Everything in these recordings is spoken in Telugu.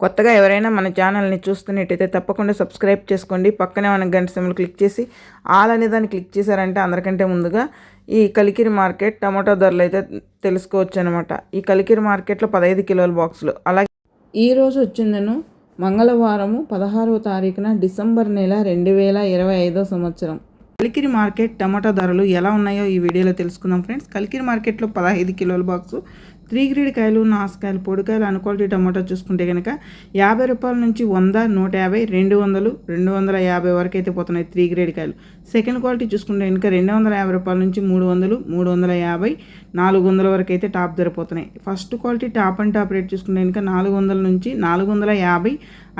కొత్తగా ఎవరైనా మన ఛానల్ని చూస్తున్నట్టయితే తప్పకుండా సబ్స్క్రైబ్ చేసుకోండి. పక్కనే మన గంట సిమ్లు క్లిక్ చేసి ఆల్ అనే దాన్ని క్లిక్ చేశారంటే అందరికంటే ముందుగా ఈ కలికిరి మార్కెట్ టమాటో ధరలు అయితే తెలుసుకోవచ్చు అనమాట ఈ కలికిరి మార్కెట్లో పదహైదు కిలోల బాక్సులు. అలాగే ఈరోజు వచ్చిందను మంగళవారము పదహారవ తారీఖున డిసెంబర్ నెల రెండు వేల ఇరవై ఐదో సంవత్సరం. కలికిరి మార్కెట్ టమాటా ధరలు ఎలా ఉన్నాయో ఈ వీడియోలో తెలుసుకుందాం ఫ్రెండ్స్. కలికిరి మార్కెట్లో పదహైదు కిలోల బాక్సు త్రీ గ్రేడ్ కాయలు నాసుకాయలు పొడికాయలు అన్క్వాలిటీ టమాటా చూసుకుంటే కనుక యాభై రూపాయల నుంచి వంద నూట యాభై రెండు వందలు రెండు వందల యాభై వరకు అయితే పోతున్నాయి త్రీ గ్రేడ్ కాయలు సెకండ్ క్వాలిటీ చూసుకుంటే కనుక రెండు వందల యాభై రూపాయల నుంచి మూడు వందలు మూడు వందల యాభై నాలుగు వందల వరకు అయితే టాప్ ధర పోతున్నాయి first quality top and top rate చూసుకుంటే కనుక నాలుగు వందల నుంచి నాలుగు వందల యాభై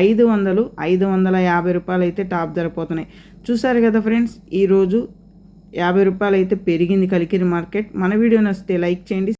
ఐదు వందలు ఐదు వందల యాభై రూపాయలు అయితే టాప్ ధర పోతున్నాయి చూసారు కదా ఫ్రెండ్స్ ఈరోజు యాభై రూపాయలు అయితే పెరిగింది కలికిరి మార్కెట్. మన వీడియో నచ్చితే లైక్ చేయండి